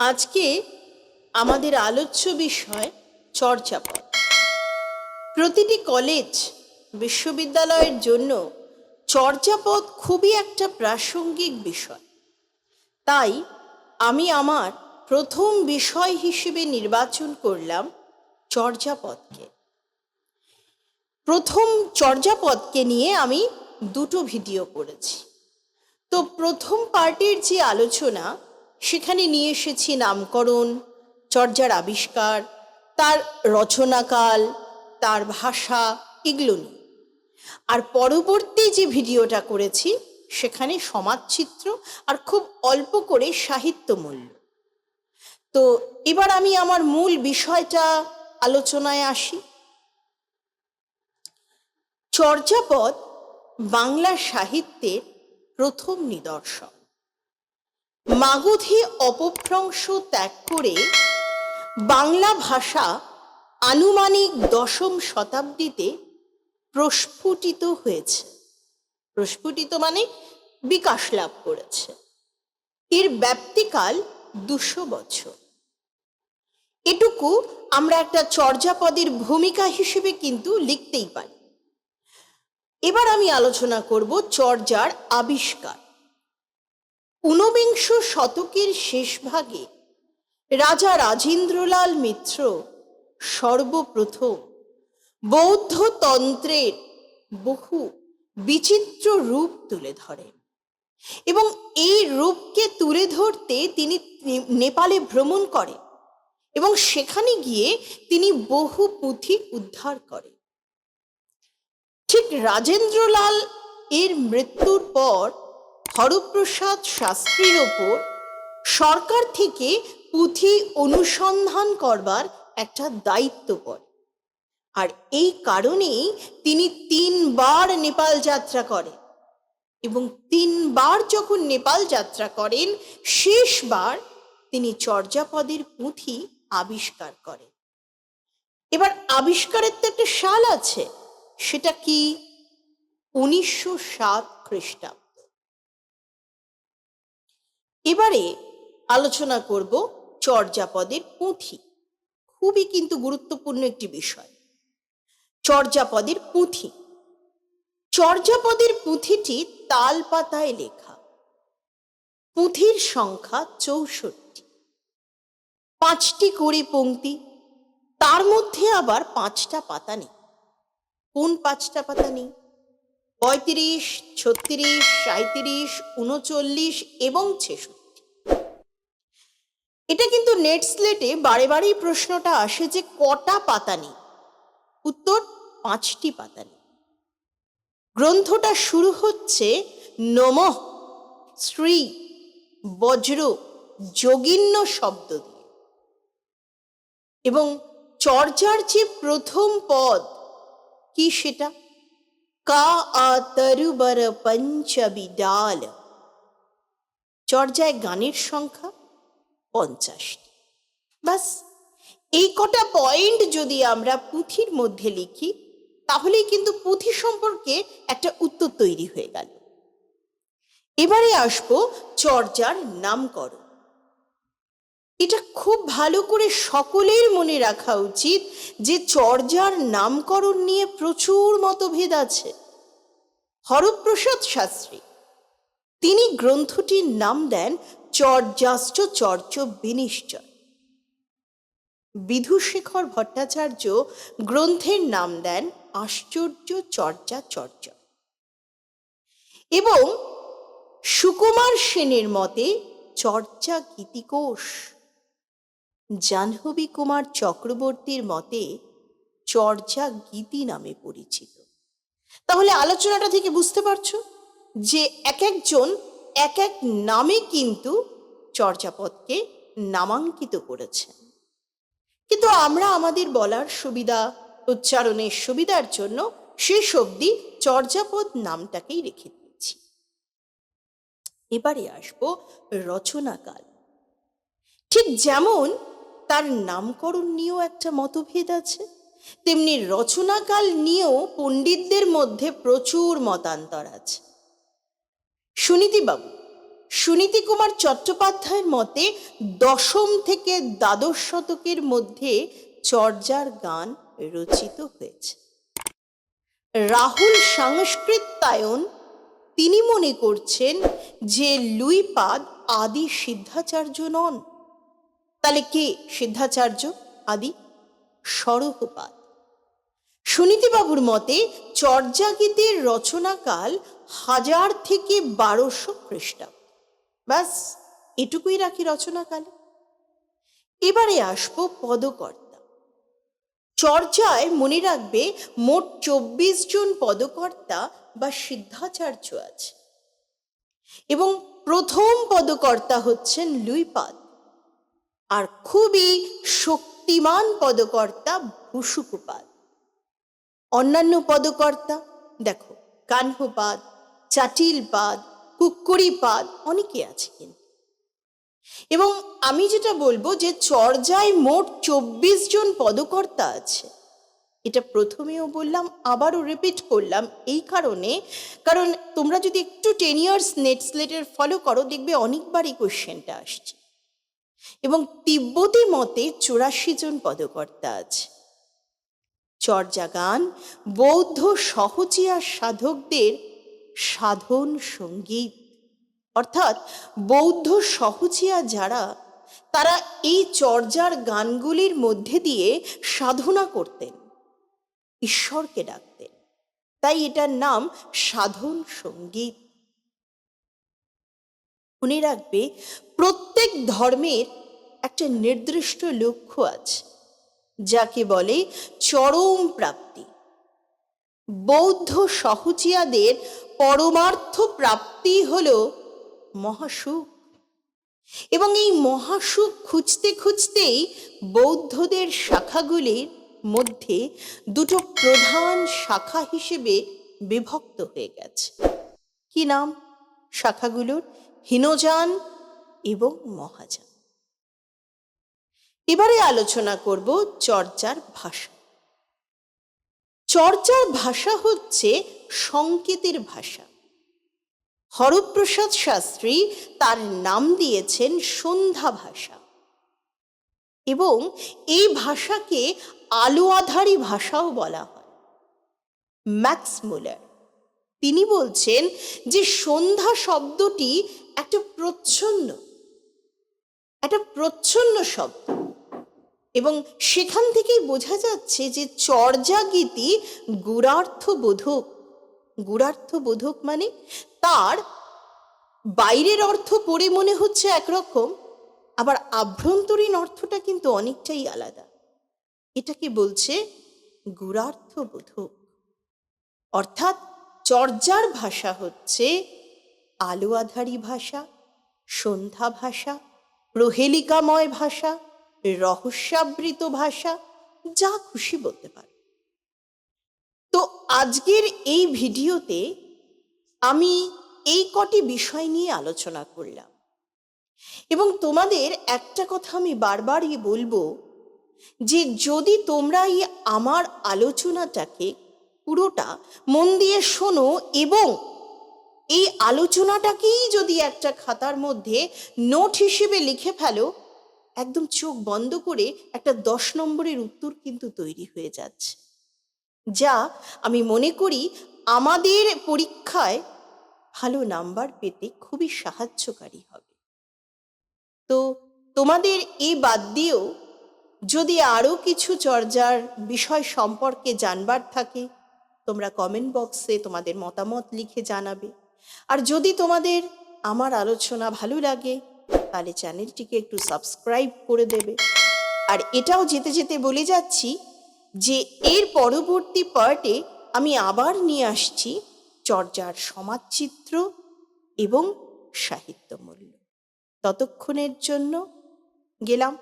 আজকে আমাদের আলোচ্য বিষয় চর্যাপদ প্রতিটি কলেজ বিশ্ববিদ্যালয়ের জন্য চর্যাপদ খুবই একটা প্রাসঙ্গিক বিষয়। তাই আমি আমার প্রথম বিষয় হিসেবে নির্বাচন করলাম চর্যাপদকে প্রথম চর্যাপদকে নিয়ে আমি দুটো ভিডিও করেছি। তো প্রথম পার্টির যে আলোচনা সেখানে নিয়ে এসেছি নামকরণ, চর্যার আবিষ্কার, তার রচনাকাল, তার ভাষা, এগুলো নিয়ে। আর পরবর্তী যে ভিডিওটা করেছি, সেখানে সমাজচিত্র আর খুব অল্প করে সাহিত্য মূল্য তো এবার আমি আমার মূল বিষয়টা আলোচনায় আসি। চর্যাপদ বাংলা সাহিত্যের প্রথম নিদর্শন। মাগধী অপভ্রংশ ত্যাগ করে বাংলা ভাষা আনুমানিক দশম শতাব্দীতে প্রস্ফুটিত হয়েছে। প্রস্ফুটিত মানে বিকাশ লাভ করেছে। এর ব্যাপ্তিকাল দুশো বছর। এটুকু আমরা একটা চর্যাপদের ভূমিকা হিসেবে কিন্তু লিখতেই পারি। এবার আমি আলোচনা করব চর্যার আবিষ্কার। ঊনবিংশ শতকের শেষ ভাগে রাজা রাজেন্দ্রলাল মিত্র সর্বপ্রথম বৌদ্ধ তন্ত্রের বহু বিচিত্র রূপ তুলে ধরেন। এবং এই রূপকে তুলে ধরতে তিনি নেপালে ভ্রমণ করেন এবং সেখানে গিয়ে তিনি বহু পুঁথি উদ্ধার করেন। ঠিক রাজেন্দ্রলাল এর মৃত্যুর পর হরপ্রসাদ শাস্ত্রীর ওপর সরকার থেকে পুঁথি অনুসন্ধান করবার একটা দায়িত্ব পড়ে। আর এই কারণেই তিনি তিনবার নেপাল যাত্রা করেন এবং তিনবার যখন নেপাল যাত্রা করেন, শেষবার তিনি চর্যাপদের পুঁথি আবিষ্কার করেন। এবার আবিষ্কারের তো একটা সাল আছে, সেটা কি? উনিশশো সাত খ্রিস্টাব্দ। এবারে আলোচনা করব চর্যাপদের পুঁথি। খুবই কিন্তু গুরুত্বপূর্ণ একটি বিষয়। চর্যাপদের পুঁথি। চর্যাপদের পুঁথিটি তাল পাতায় লেখা। পুঁথির সংখ্যা চৌষট্টি। পাঁচটি করে পংক্তি তার মধ্যে আবার পাঁচটা পাতা নেই। কোন পাঁচটা পাতা নেই? পঁয়ত্রিশ, ছত্রিশ সাঁত্রিশ উনচল্লিশ এবং ছেষট্টি। এটা কিন্তু নেট স্লেটে বারে বারেই প্রশ্নটা আসে যে কটা পাতা নেই? উত্তর, পাঁচটি পাতা নেই। গ্রন্থটা শুরু হচ্ছে, নমঃ, শ্রী, বজ্র, যোগিন্য শব্দ দিয়ে। এবং চর্যার যে প্রথম পদ, কি সেটা? কা আ আতরুবর পঞ্চবিডাল চর্যায় গানের সংখ্যা পঞ্চাশটি বাস এই কটা পয়েন্ট যদি আমরা পুঁথির মধ্যে লিখি, তাহলেই কিন্তু পুঁথি সম্পর্কে একটা উত্তর তৈরি হয়ে গেল। এবারে আসব চর্যার নামকরণ। এটা খুব ভালো করে সকলের মনে রাখা উচিত যে চর্যার নামকরণ নিয়ে প্রচুর মতভেদ আছে। হরপ্রসাদ শাস্ত্রী। তিনি গ্রন্থটির নাম দেন চর্যাষ্ট চর্য বিনিশ্চয়। বিধুশেখর ভট্টাচার্য গ্রন্থের নাম দেন আশ্চর্য চর্যা চর্য। এবং সুকুমার সেনের মতে চর্যা গীতিকোষ। জাহ্নবী কুমার চক্রবর্তীর মতে চর্যা গীতি নামে পরিচিত। তাহলে আলোচনাটা থেকে বুঝতে পারছ যে এক একজন এক এক নামে কিন্তু চর্যাপদকে নামাঙ্কিত করেছেন কিন্তু আমরা আমাদের বলার সুবিধা, উচ্চারণের সুবিধার জন্য শেষ অবধি চর্যাপদ নামটাকেই রেখে দিয়েছি। এবারে আসব রচনাকাল। ঠিক যেমন তার নামকরণ নিয়েও একটা মতভেদ আছে। তেমনি রচনাকাল নিয়েও পণ্ডিতদের মধ্যে প্রচুর মতান্তর আছে। সুনীতিবাবু সুনীতি কুমার চট্টোপাধ্যায়ের মতে দশম থেকে দ্বাদশ শতকের মধ্যে চর্যার গান রচিত হয়েছে। রাহুল সংস্কৃতায়ন তিনি মনে করছেন যে লুইপাদ আদি সিদ্ধাচার্য নন। তাহলে কে সিদ্ধাচার্য? আদি? সরহপাদ সুনীতিবাবুর মতে, চর্যাগীতের রচনাকাল হাজার থেকে বারোশো খ্রিস্টাব্দ। ব্যাস, এটুকুই রাখি রচনাকালে। এবারে আসব পদকর্তা। চর্যায় মনে রাখবে, মোট চব্বিশ জন পদকর্তা বা সিদ্ধাচার্য আছে। এবং প্রথম পদকর্তা হচ্ছেন লুইপাদ। আর খুবই শক্তিমান পদকর্তা ভূসুকুপাদ অন্যান্য পদকর্তা, দেখো কাহ্নপাদ চাটিলপাদ কুক্কুরিপাদ অনেকে আছে কিন্তু। এবং আমি যেটা বলব যে চর্যায় মোট চব্বিশ জন পদকর্তা আছে। এটা প্রথমেও বললাম, আবারও রিপিট করলাম এই কারণে, কারণ তোমরা যদি একটু টেন ইয়ার্স নেট স্লেটের ফলো করো, দেখবে অনেকবার এই কোশ্চেনটা আসছে। এবং তিব্বতী মতে চুরাশি জন পদকর্তা আছে। চর্যাগান, বৌদ্ধ সহচিয়া সাধকদের সাধন সংগীত। অর্থাৎ বৌদ্ধ সহচিয়া যারা, তারা এই চর্যার গানগুলির মধ্যে দিয়ে সাধনা করতেন, ঈশ্বরকে ডাকতেন। তাই এটার নাম সাধন সংগীত। মনে রাখবে, প্রত্যেক ধর্মের একটা নির্দিষ্ট লক্ষ্য আছে, যাকে বলে চরম প্রাপ্তি। বৌদ্ধ সহচিয়াদের পরমার্থ প্রাপ্তি হল মহাসুখ। এবং এই মহাসুখ খুঁজতে খুঁজতেই বৌদ্ধদের শাখাগুলির মধ্যে দুটো প্রধান শাখা হিসেবে বিভক্ত হয়ে গেছে। কি নাম? শাখাগুলোর হীনযান এবং মহাযান। এবারে আলোচনা করব চর্চার ভাষা। চর্চার ভাষা হচ্ছে সংকেতের ভাষা। হরপ্রসাদ শাস্ত্রী তার নাম দিয়েছেন সন্ধ্যা ভাষা। এবং এই ভাষাকে আলো আধারী ভাষাও বলা হয়। Max Muller. তিনি বলছেন যে সন্ধ্যা শব্দটি একটা প্রচ্ছন্ন একটা প্রচ্ছন্ন শব্দ। এবং সেখান থেকেই বোঝা যাচ্ছে যে চর্যাগীতি গুড়ার্থবোধক গুড়ার্থবোধক মানে তার বাইরের অর্থ পড়ে মনে হচ্ছে একরকম, আবার আভ্যন্তরীণ অর্থটা কিন্তু অনেকটাই আলাদা। এটাকে বলছে গুড়ার্থবোধক অর্থাৎ চর্যার ভাষা হচ্ছে আলো আধারী ভাষা, সন্ধ্যা ভাষা, প্রহেলিকাময় ভাষা, রহস্যাবৃত ভাষা, যা খুশি বলতে পারো। তো আজকের এই ভিডিওতে আমি এই কটি বিষয় নিয়ে আলোচনা করলাম। এবং তোমাদের একটা কথা আমি বারবারই বলব যে যদি তোমরা এই আমার আলোচনাটাকে পুরোটা মন দিয়ে শোনো এবং এই আলোচনাটাকেই যদি একটা খাতার মধ্যে নোট হিসেবে লিখে ফেলো, একদম চোখ বন্ধ করে একটা দশ নম্বরের উত্তর কিন্তু তৈরি হয়ে যাচ্ছে। যা আমি মনে করি আমাদের পরীক্ষায় ভালো নাম্বার পেতে খুবই সাহায্যকারী হবে। তো তোমাদের এই বাদ দিয়েও যদি আরও কিছু চর্যার বিষয় সম্পর্কে জানবার থাকে তোমরা কমেন্ট বক্সে তোমাদের মতামত লিখে জানাবে। আর যদি তোমাদের আমার আলোচনা ভালো লাগে, তাহলে চ্যানেলটিকে একটু সাবস্ক্রাইব করে দেবে। আর এটাও যেতে যেতে বলে যাচ্ছি যে, এর পরবর্তী পার্টে আমি আবার নিয়ে আসছি চর্যার সমাজচিত্র এবং সাহিত্যমূল্য ততক্ষণের জন্য গেলাম।